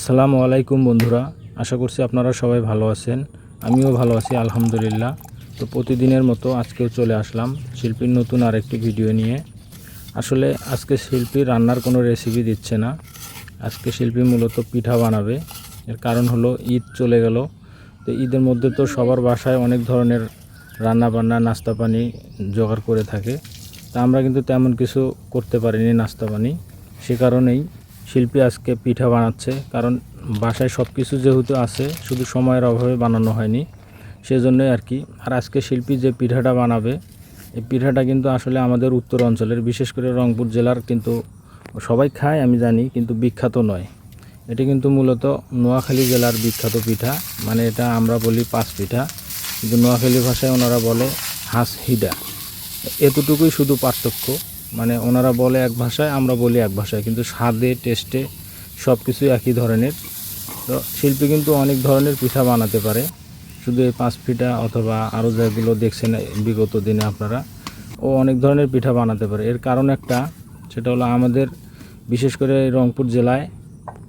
আসসালামু আলাইকুম বন্ধুরা, আশা করছি আপনারা সবাই ভালো আছেন, আমিও ভালো আছি, আলহামদুলিল্লাহ। তো প্রতিদিনের মতো আজকেও চলে আসলাম শিল্পীর নতুন আরেকটি ভিডিও নিয়ে। আসলে আজকে শিল্পী রান্নার কোনো রেসিপি দিচ্ছে না। আজকে শিল্পী মূলত পিঠা বানাবে, এর কারণ হলো ঈদ চলে গেল। তো ঈদের মধ্যে তো সবার বাসায় অনেক ধরনের রান্না বান্না, নাস্তা পানি জোগাড় করে থাকে। তা আমরা কিন্তু তেমন কিছু করতে পারিনি নাস্তা পানি, সে কারণেই শিল্পী আজকে পিঠা বানাচ্ছে, কারণ বাসায় সব কিছু যেহেতু আছে, শুধু সময়ের অভাবে বানানো হয়নি, সেজন্যই আর কি। আর আজকে শিল্পী যে পিঠাটা বানাবে, এই পিঠাটা কিন্তু আসলে আমাদের উত্তর অঞ্চলের, বিশেষ করে রংপুর জেলার কিন্তু সবাই খায়, আমি জানি, কিন্তু বিখ্যাত নয়। এটি কিন্তু মূলত নোয়াখালী জেলার বিখ্যাত পিঠা মানে এটা আমরা বলি পাঁচ পিঠা। কিন্তু নোয়াখালী ভাষায় ওনারা বলে হাঁস হিডা। এতটুকুই শুধু পার্থক্য। মানে ওনারা বলে এক ভাষায়, আমরা বলি এক ভাষায়। কিন্তু স্বাদে, টেস্টে সব কিছুই একই ধরনের। তো শিল্পী কিন্তু অনেক ধরনের পিঠা বানাতে পারে। শুধু এই পাঁচ পিঠা অথবা আরও যেগুলো দেখছেন বিগত দিনে আপনারা, ও অনেক ধরনের পিঠা বানাতে পারে। এর কারণ একটা, সেটা হলো আমাদের, বিশেষ করে রংপুর জেলায়,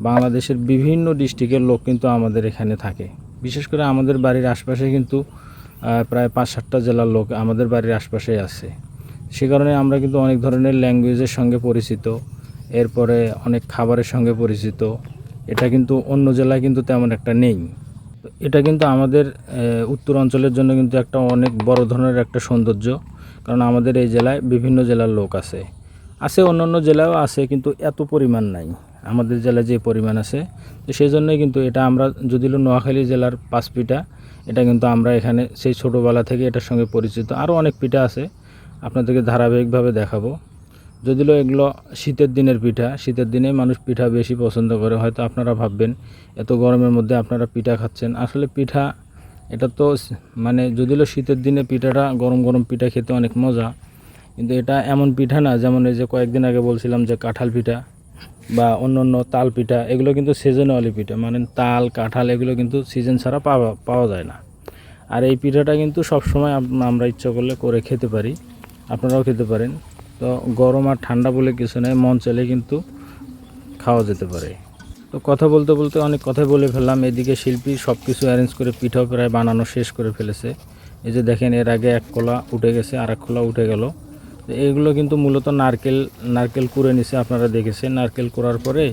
বাংলাদেশের বিভিন্ন ডিস্ট্রিক্টের লোক কিন্তু আমাদের এখানে থাকে। বিশেষ করে আমাদের বাড়ির আশপাশে কিন্তু প্রায় পাঁচ সাতটা জেলার লোক আমাদের বাড়ির আশপাশেই আছে। সে কারণে আমরা কিন্তু অনেক ধরনের ল্যাঙ্গুয়েজের সঙ্গে পরিচিত, এরপরে অনেক খাবারের সঙ্গে পরিচিত। এটা কিন্তু অন্য জেলায় কিন্তু তেমন একটা নেই। এটা কিন্তু আমাদের উত্তর অঞ্চলের জন্য কিন্তু একটা অনেক বড় ধরনের একটা সৌন্দর্য, কারণ আমাদের এই জেলায় বিভিন্ন জেলার লোক আছে। আছে অন্য অন্য জেলায়ও আছে, কিন্তু এত পরিমাণ নাই। আমাদের জেলায় যে পরিমাণ আছে, তো সেই জন্যই কিন্তু এটা আমরা যদিও নোয়াখালী জেলার পাঁচ পিঠা, এটা কিন্তু আমরা এখানে সেই ছোটোবেলা থেকে এটার সঙ্গে পরিচিত। আরও অনেক পিঠা আছে আপনাদেরকে ধারাবাহিকভাবে দেখাবো। যদিও এগুলো শীতের দিনের পিঠা, শীতের দিনে মানুষ পিঠা বেশি পছন্দ করে, হয়তো আপনারা ভাববেন, এত গরমের মধ্যে আপনারা পিঠা খাচ্ছেন। আসলে পিঠা, এটা তো মানে যদিও শীতের দিনে পিঠাটা গরম গরম পিঠা খেতে অনেক মজা, কিন্তু এটা এমন পিঠা না, যেমন এই যে কয়েকদিন আগে বলছিলাম যে কাঁঠাল পিঠা বা অন্য অন্য তাল পিঠা, এগুলো কিন্তু সিজনালি পিঠা মানে তাল, কাঁঠাল এগুলো কিন্তু সিজন ছাড়া পাওয়া পাওয়া যায় না। আর এই পিঠাটা কিন্তু সবসময় আমরা ইচ্ছা করলে করে খেতে পারি। আপনারাও খেতে পারেন। তো গরম আর ঠান্ডা বলে কিছু নেই, মন চাইলে কিন্তু খাওয়া যেতে পারে। তো কথা বলতে বলতে অনেক কথাই বলে ফেললাম। এদিকে শিল্পী সব কিছু অ্যারেঞ্জ করে পিঠাও প্রায় বানানো শেষ করে ফেলেছে। এই যে দেখেন, এর আগে এক কলা উঠে গেছে আর এক কলা উঠে গেল। তো এইগুলো কিন্তু মূলত নারকেল নারকেল কুড়ে নিছে, আপনারা দেখেছেন। নারকেল করার পরে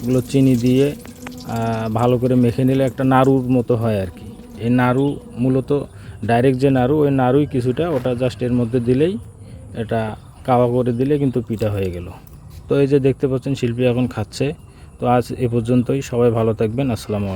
ওগুলো চিনি দিয়ে ভালো করে মেখে নিলে একটা নাড়ুর মতো হয় আর কি। এই নাড়ু মূলত, ডাইরেক্ট যে নাড়ু, ওই নাড়ুই কিছুটা ওটা জাস্ট এর মধ্যে দিলেই এটা কাওয়া করে দিলে কিন্তু পিঠা হয়ে গেল। তো এই যে দেখতে পাচ্ছেন, শিল্পী এখন খাচ্ছে। তো আজ এ পর্যন্তই। সবাই ভালো থাকবেন। আসসালামু আলাইকুম।